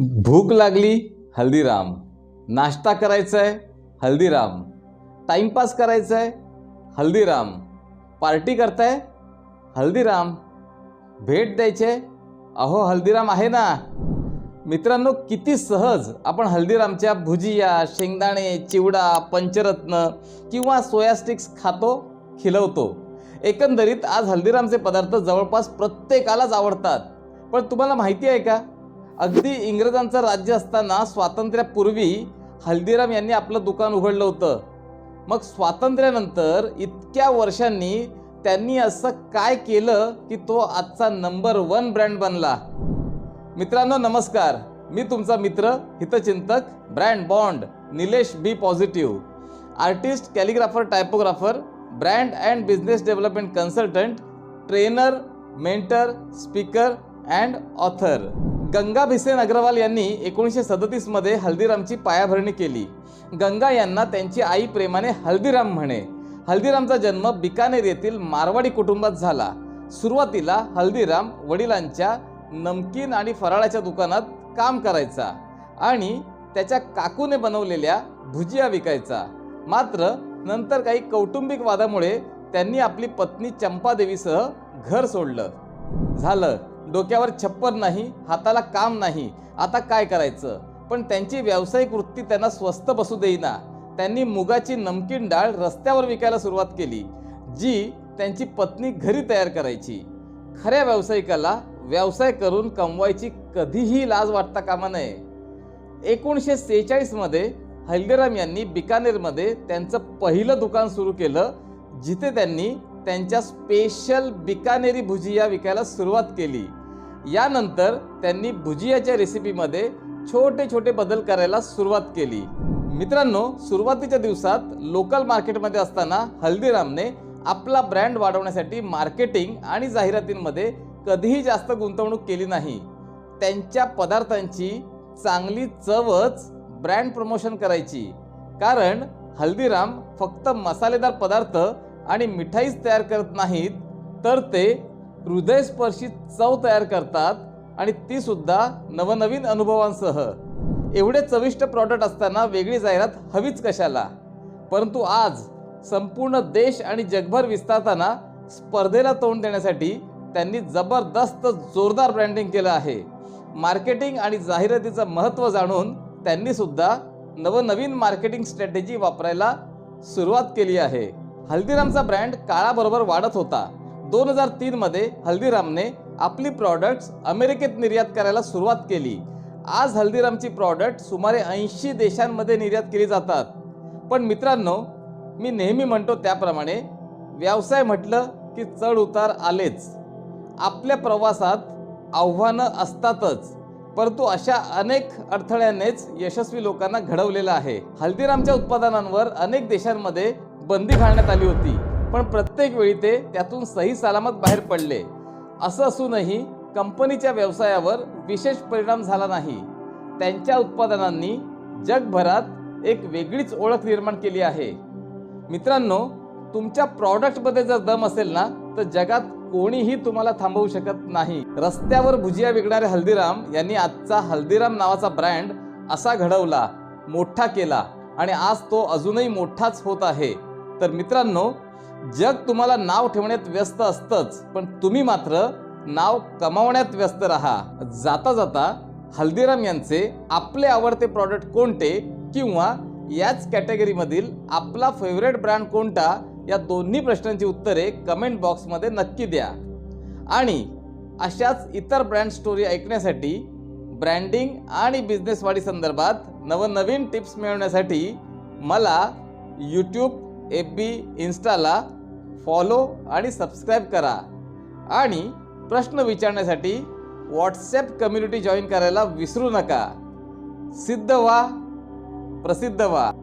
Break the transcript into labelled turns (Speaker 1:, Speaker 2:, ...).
Speaker 1: भूक लागली हल्दीराम. नाश्ता करायचा आहे हल्दीराम. टाईमपास करायचा आहे हल्दीराम. पार्टी करताय हल्दीराम. भेट द्यायचे अहो हल्दीराम आहे ना? मित्रांनो किती सहज आपण हल्दीरामच्या भुजिया शेंगदाणे चिवडा पंचरत्न किंवा सोया स्टिक्स खातो खिलवतो. एकंदरीत आज हल्दीरामचे पदार्थ जवळपास प्रत्येकालाच आवडतात. पण तुम्हाला माहिती आहे का? अगदी इंग्रजांचं राज्य असताना स्वातंत्र्यापूर्वी हल्दीराम यांनी आपलं दुकान उघडलं होतं. मग स्वातंत्र्यानंतर इतक्या वर्षांनी त्यांनी असं काय केलं की तो आजचा नंबर वन ब्रँड बनला? मित्रांनो नमस्कार. मी तुमचा मित्र हितचिंतक brand bond Nilesh B positive artist calligrapher typographer brand and business development consultant trainer mentor speaker and author Ganga Bhisen Agrawal यांनी एकोणीसशे सदतीसमध्ये हल्दीरामची पायाभरणी केली. गंगा यांना त्यांची आई प्रेमाने हल्दीराम म्हणे. हल्दीरामचा जन्म बिकानेर येथील मारवाडी कुटुंबात झाला. सुरुवातीला हल्दीराम वडिलांच्या नमकीन आणि फराळाच्या दुकानात काम करायचा आणि त्याच्या काकूने बनवलेल्या भुजिया विकायचा. मात्र नंतर काही कौटुंबिक वादामुळे त्यांनी आपली पत्नी चंपादेवीसह घर सोडलं. झालं. डोक्यावर छप्पर नाही हाताला काम नाही आता काय करायचं? पण त्यांची व्यावसायिक वृत्ती त्यांना स्वस्त बसू देईना. त्यांनी मुगाची नमकीन डाळ रस्त्यावर विकायला सुरुवात केली जी त्यांची पत्नी घरी तयार करायची. खऱ्या व्यावसायिकाला व्यवसाय करून कमवायची कधीही लाज वाटता कामा नये. एकोणीसशे सेहेचाळीसमध्ये हल्दीराम यांनी बिकानेरमध्ये त्यांचं पहिलं दुकान सुरू केलं जिथे त्यांनी त्यांच्या स्पेशल बिकानेरी भुजिया विकायला सुरुवात केली. यानंतर त्यांनी भुजियाच्या रेसिपीमध्ये छोटे छोटे बदल करायला सुरुवात केली. मित्रांनो सुरुवातीच्या दिवसात लोकल मार्केटमध्ये असताना हल्दीरामने आपला ब्रँड वाढवण्यासाठी मार्केटिंग आणि जाहिरातींमध्ये कधीही जास्त गुंतवणूक केली नाही. त्यांच्या पदार्थांची चांगली चवच ब्रँड प्रमोशन करायची. कारण हल्दीराम फक्त मसालेदार पदार्थ आणि मिठाईच तयार करत नाहीत तर ते हृदयस्पर्शी चव तयार करतात आणि ती सुद्धा नवनवीन अनुभवांसह. एवढे चविष्ट प्रॉडक्ट असताना वेगळी जाहिरात हवीच कशाला? परंतु आज संपूर्ण देश आणि जगभर विस्तारताना स्पर्धेला तोंड देण्यासाठी त्यांनी जबरदस्त जोरदार ब्रँडिंग केलं आहे. मार्केटिंग आणि जाहिरातीचं महत्त्व जाणून त्यांनी सुद्धा नवनवीन मार्केटिंग स्ट्रॅटेजी वापरायला सुरुवात केली आहे. हल्दीरामचा ब्रँड काळाबरोबर वाढत होता. दोन हजार तीनमध्ये हल्दीरामने आपली प्रॉडक्ट्स अमेरिकेत निर्यात करायला सुरुवात केली. आज हल्दीरामची प्रॉडक्ट सुमारे ऐंशी देशांमध्ये निर्यात केली जातात. पण मित्रांनो मी नेहमी म्हणतो त्याप्रमाणे व्यवसाय म्हटलं की चढ उतार आलेच. आपल्या प्रवासात आव्हानं असतातच परंतु अशा अनेक अडथळ्यांनीच यशस्वी लोकांना घडवलेलं आहे. हल्दीरामच्या उत्पादनांवर अनेक देशांमध्ये बंदी घालण्यात आली होती. पण प्रत्येक वेळी ते त्यातून सही सलामत बाहेर पडले. असं असूनही कंपनीच्या व्यवसायावर विशेष परिणाम झाला नाही. त्यांच्या उत्पादनांनी जगभरात एक वेगळीच ओळख निर्माण केली आहे. मित्रांनो तुमच्या प्रॉडक्टमध्ये जर दम असेल ना तर जगात कोणीही तुम्हाला थांबवू शकत नाही. रस्त्यावर भुजिया विकणारे हल्दीराम यांनी आजचा हल्दीराम नावाचा ब्रँड असा घडवला मोठा केला. आणि आज तो अजूनही मोठाच होत आहे. तर मित्रांनो जग तुम्हाला नाव ठेवण्यात व्यस्त असतंच पण तुम्ही मात्र नाव कमावण्यात व्यस्त राहा. जाता जाता हल्दीराम यांचे आपले आवडते प्रॉडक्ट कोणते किंवा याच कॅटेगरीमधील आपला फेवरेट ब्रँड कोणता या दोन्ही प्रश्नांची उत्तरे कमेंट बॉक्समध्ये नक्की द्या. आणि अशाच इतर ब्रँड स्टोरी ऐकण्यासाठी ब्रँडिंग आणि बिझनेस वाढीसंदर्भात नवनवीन टिप्स मिळवण्यासाठी मला यूट्यूब एफ बी इन्स्टाला फॉलो आणि सबस्क्राईब करा. आणि प्रश्न विचारण्यासाठी व्हॉट्सॲप कम्युनिटी जॉईन करायला विसरू नका. सिद्ध व्हा प्रसिद्ध व्हा.